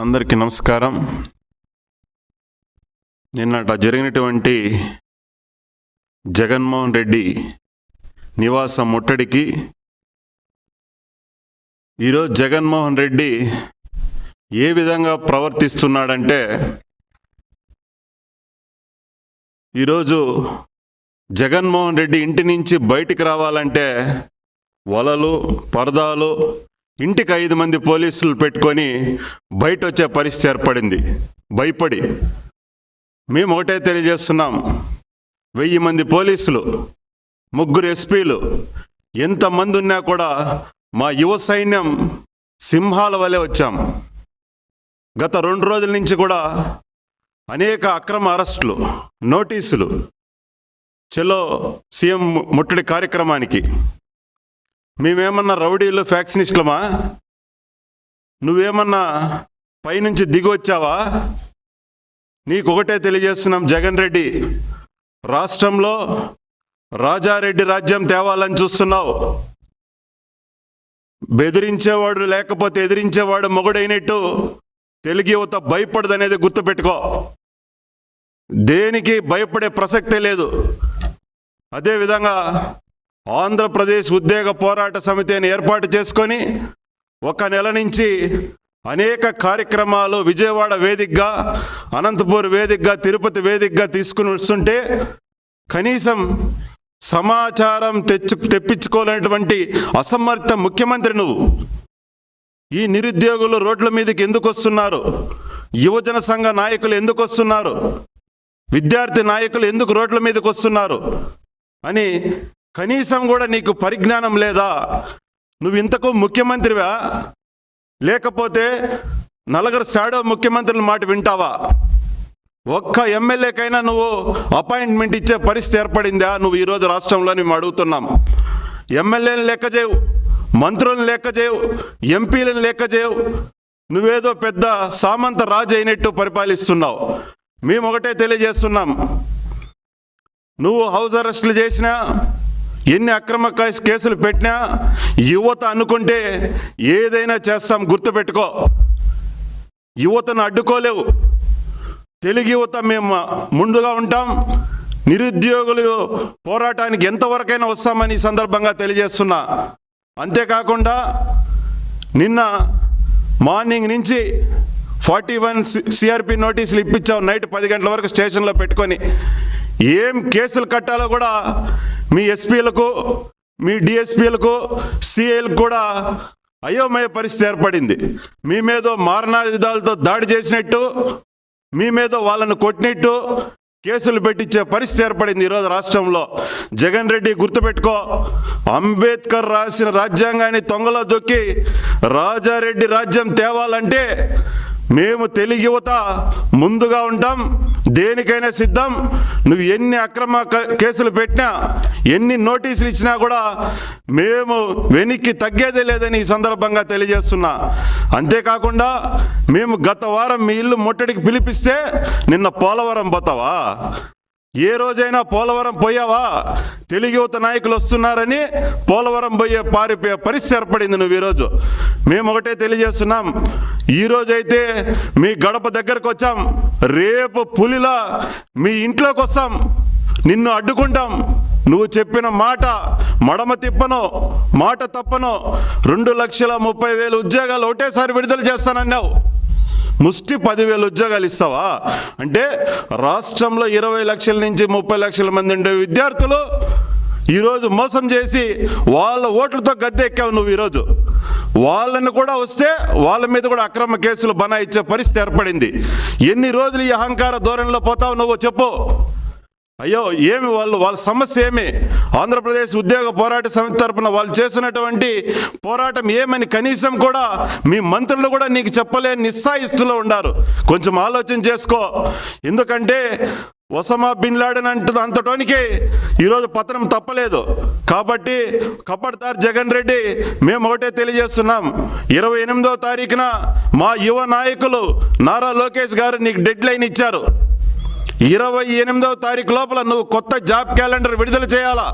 అందరికీ నమస్కారం. నిన్నట జరిగినటువంటి జగన్మోహన్ రెడ్డి నివాసం ముట్టడికి ఈరోజు జగన్మోహన్ రెడ్డి ఏ విధంగా ప్రవర్తిస్తున్నాడంటే ఈరోజు జగన్మోహన్ రెడ్డి ఇంటి నుంచి బయటికి రావాలంటే వలలు పరదాలు ఇంటికి ఐదు మంది పోలీసులు పెట్టుకొని బయట వచ్చే పరిస్థితి ఏర్పడింది. భయపడి. మేము ఒకటే తెలియజేస్తున్నాం. వెయ్యి మంది పోలీసులు ముగ్గురు ఎస్పీలు ఎంతమంది ఉన్నా కూడా మా యువ సైన్యం సింహాల వలె వచ్చాం. గత రెండు రోజుల నుంచి కూడా అనేక అక్రమ అరెస్టులు నోటీసులు చెలో సీఎం ముట్టడి కార్యక్రమానికి మేమేమన్నా రౌడీలు ఫ్యాక్సినిస్టులమా నువ్వేమన్నా పైనుంచి దిగి వచ్చావా నీకు ఒకటే తెలియజేస్తున్నాం జగన్ రెడ్డి. రాష్ట్రంలో రాజారెడ్డి రాజ్యం తేవాలని చూస్తున్నావు. బెదిరించేవాడు లేకపోతే ఎదిరించేవాడు మొగుడైనట్టు తెలుగు యువత భయపడదనేది గుర్తుపెట్టుకో. దేనికి భయపడే ప్రసక్తే లేదు. అదేవిధంగా ఆంధ్రప్రదేశ్ ఉద్యోగ పోరాట సమితిని ఏర్పాటు చేసుకొని ఒక నెల నుంచి అనేక కార్యక్రమాలు విజయవాడ వేదికగా అనంతపూర్ వేదికగా తిరుపతి వేదికగా తీసుకుని వస్తుంటే కనీసం సమాచారం తెచ్చు తెప్పించుకోలేనటువంటి అసమర్థ ముఖ్యమంత్రి నువ్వు. ఈ నిరుద్యోగులు రోడ్ల మీదకి ఎందుకు వస్తున్నారు? యువజన సంఘ నాయకులు ఎందుకు వస్తున్నారు? విద్యార్థి నాయకులు ఎందుకు రోడ్ల మీదకి వస్తున్నారు? అని కనీసం కూడా నీకు పరిజ్ఞానం లేదా? నువ్వు ఇంతకు ముఖ్యమంత్రివా? లేకపోతే నలుగురు షాడో ముఖ్యమంత్రుల మాట వింటావా? ఒక్క ఎమ్మెల్యేకైనా నువ్వు అపాయింట్మెంట్ ఇచ్చే పరిస్థితి ఏర్పడిందా? నువ్వు ఈరోజు రాష్ట్రంలో మేము అడుగుతున్నాం. ఎమ్మెల్యేని లెక్క చేయవు మంత్రులను లెక్క చేయవు ఎంపీలను లెక్క చేయవు. నువ్వేదో పెద్ద సామంత రాజు అయినట్టు పరిపాలిస్తున్నావు. మేము ఒకటే తెలియజేస్తున్నాం. నువ్వు హౌస్ అరెస్టులు చేసినా ఎన్ని అక్రమ కేసులు పెట్టినా యువత అనుకుంటే ఏదైనా చేస్తాం గుర్తుపెట్టుకో. యువతను అడ్డుకోలేవు. తెలుగు యువత మేము ముందుగా ఉంటాం. నిరుద్యోగులు పోరాటానికి ఎంతవరకైనా వస్తామని ఈ సందర్భంగా తెలియజేస్తున్నా. అంతేకాకుండా నిన్న మార్నింగ్ నుంచి ఫార్టీ వన్ సిఆర్పి నోటీసులు ఇప్పించావు నైట్ పది గంటల వరకు స్టేషన్లో పెట్టుకొని. ఏం కేసులు కట్టాలో కూడా మీ ఎస్పీలకు మీ డిఎస్పీలకు సిఐలకు కూడా అయోమయ పరిస్థితి ఏర్పడింది. మీ మీద మారణాయుధాలతో దాడి చేసినట్టు మీ మీద వాళ్ళను కొట్టినట్టు కేసులు పెట్టించే పరిస్థితి ఏర్పడింది ఈరోజు రాష్ట్రంలో. జగన్ రెడ్డి గుర్తుపెట్టుకో అంబేద్కర్ రాసిన రాజ్యాంగాన్ని తొంగలో దొక్కి రాజారెడ్డి రాజ్యం తేవాలంటే మేము తెలుగు యువత ముందుగా ఉంటాం దేనికైనా సిద్ధం. నువ్వు ఎన్ని అక్రమ క- కేసులు పెట్టినా ఎన్ని నోటీసులు ఇచ్చినా కూడా మేము వెనక్కి తగ్గేదే లేదని ఈ సందర్భంగా తెలియజేస్తున్నా. అంతేకాకుండా మేము గత వారం మీ ఇల్లు ముట్టడికి పిలిపిస్తే నిన్న పోలవరం పోతావా? ఏ రోజైనా పోలవరం పోయావా? తెలుగు యువత నాయకులు వస్తున్నారని పోలవరం పోయే పారిపోయే పరిస్థితి ఏర్పడింది నువ్వు ఈరోజు. మేము ఒకటే తెలియజేస్తున్నాం. ఈరోజైతే మీ గడప దగ్గరకు వచ్చాం. రేపు పులిలా మీ ఇంట్లోకి వస్తాం నిన్ను అడ్డుకుంటాం. నువ్వు చెప్పిన మాట మడమ తిప్పను మాట తప్పను రెండు లక్షల ముప్పై వేల ఉద్యోగాలు ఒకటేసారి విడుదల చేస్తానన్నావు. ముష్టి పదివేలు ఉద్యోగాలు ఇస్తావా? అంటే రాష్ట్రంలో ఇరవై లక్షల నుంచి ముప్పై లక్షల మంది ఉండే విద్యార్థులు ఈరోజు మోసం చేసి వాళ్ళ ఓట్లతో గద్దె ఎక్కావు నువ్వు ఈరోజు. వాళ్ళను కూడా వస్తే వాళ్ళ మీద కూడా అక్రమ కేసులు బనాయిచ్చే పరిస్థితి ఏర్పడింది. ఎన్ని రోజులు ఈ అహంకార ధోరణిలో పోతావు నువ్వు చెప్పు. అయ్యో ఏమి వాళ్ళు వాళ్ళ సమస్య ఏమి? ఆంధ్రప్రదేశ్ ఉద్యోగ పోరాట సమితి తరపున వాళ్ళు చేసినటువంటి పోరాటం ఏమని కనీసం కూడా మీ మంత్రులు కూడా నీకు చెప్పలేని నిస్సాయిస్తులో ఉన్నారు కొంచెం ఆలోచన చేసుకో. ఎందుకంటే ఒసమా బిన్ లాడెన్ అంటు అంతటోనికి ఈరోజు పతనం తప్పలేదు. కాబట్టి కబడ్దార్ జగన్ రెడ్డి మేము ఒకటే తెలియజేస్తున్నాం. ఇరవై ఎనిమిదో తారీఖున మా యువ నాయకులు నారా లోకేష్ గారు నీకు డెడ్ లైన్ ఇచ్చారు. ఇరవై ఎనిమిదవ తారీఖు లోపల నువ్వు కొత్త జాబ్ క్యాలెండర్ విడుదల చేయాలా?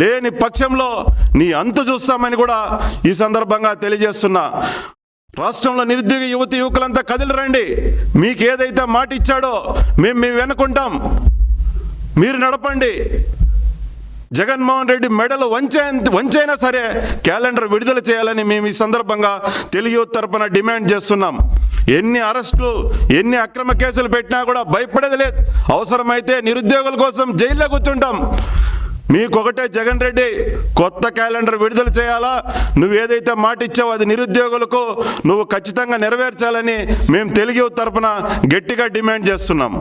లేని పక్షంలో నీ అంతు చూస్తామని కూడా ఈ సందర్భంగా తెలియజేస్తున్నా. రాష్ట్రంలో నిరుద్యోగ యువతి యువకులంతా కదిలి రండి. మీకు ఏదైతే మాట ఇచ్చాడో మేము మేము వెనుకుంటాం. మీరు నడపండి. జగన్మోహన్ రెడ్డి మెడలు వంచే వంచైనా సరే క్యాలెండర్ విడుదల చేయాలని మేము ఈ సందర్భంగా తెలుగు తరపున డిమాండ్ చేస్తున్నాం. ఎన్ని అరెస్టులు ఎన్ని అక్రమ కేసులు పెట్టినా కూడా భయపడేది లేదు. అవసరమైతే నిరుద్యోగుల కోసం జైల్లో కూర్చుంటాం. మీకొకటే జగన్ రెడ్డి కొత్త క్యాలెండర్ విడుదల చేయాలా? నువ్వు ఏదైతే మాట ఇచ్చావో అది నిరుద్యోగులకు నువ్వు ఖచ్చితంగా నెరవేర్చాలని మేము తెలుగు తరపున గట్టిగా డిమాండ్ చేస్తున్నాం.